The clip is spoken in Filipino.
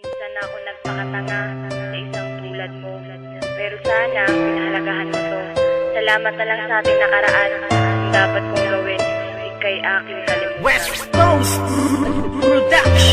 Minsan ako nagpakatanga sa isang tulad mo. Pero sana, pinahalagahan mo to. Salamat na lang sa ating nakaraan. Ang dapat kong gawin, ikay aking kalimutan. West Coast Production!